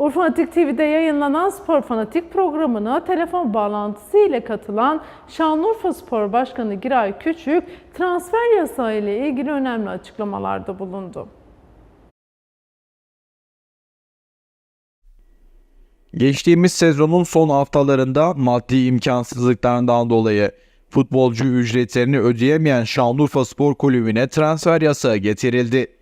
Urfanatik TV'de yayınlanan Spor Fanatik programına telefon bağlantısı ile katılan Şanlıurfa Spor Başkanı Giray Küçük, transfer yasağı ile ilgili önemli açıklamalarda bulundu. Geçtiğimiz sezonun son haftalarında maddi imkansızlıklarından dolayı futbolcu ücretlerini ödeyemeyen Şanlıurfa Spor Kulübü'ne transfer yasağı getirildi.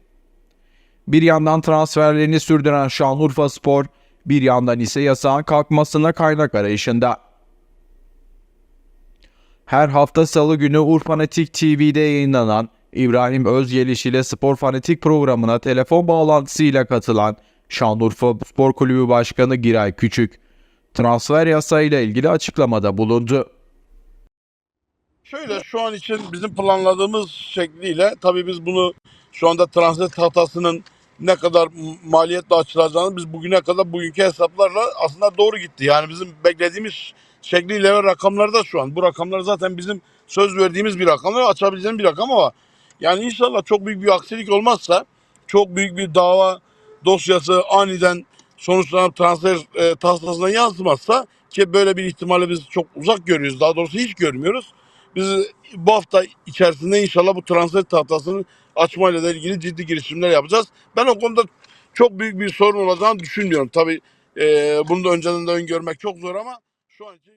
Bir yandan transferlerini sürdüren Şanlıurfa Spor, bir yandan ise yasağın kalkmasına kaynak arayışında. Her hafta salı günü Urfanatik TV'de yayınlanan İbrahim Özgeliş ile Spor Fanatik programına telefon bağlantısıyla katılan Şanlıurfa Spor Kulübü Başkanı Giray Küçük, transfer yasayla ilgili açıklamada bulundu. Şöyle şu an için bizim planladığımız şekliyle tabii biz bunu şu anda transfer tahtasının ne kadar maliyetle açılacağını biz bugüne kadar bugünkü hesaplarla aslında doğru gitti. Yani bizim beklediğimiz şekliyle ve rakamlarda şu an. Bu rakamlar zaten bizim söz verdiğimiz bir rakamlar açabileceğimiz bir rakam ama yani inşallah çok büyük bir aksilik olmazsa çok büyük bir dava dosyası aniden sonuçlanıp transfer e, tahtasına yansımazsa ki böyle bir ihtimali biz çok uzak görüyoruz. Daha doğrusu hiç görmüyoruz. Biz bu hafta içerisinde inşallah bu transfer tahtasını açmayla da ilgili ciddi girişimler yapacağız. Ben o konuda çok büyük bir sorun olacağını düşünmüyorum. Tabii e, bunu da önceden de öngörmek çok zor ama şu an için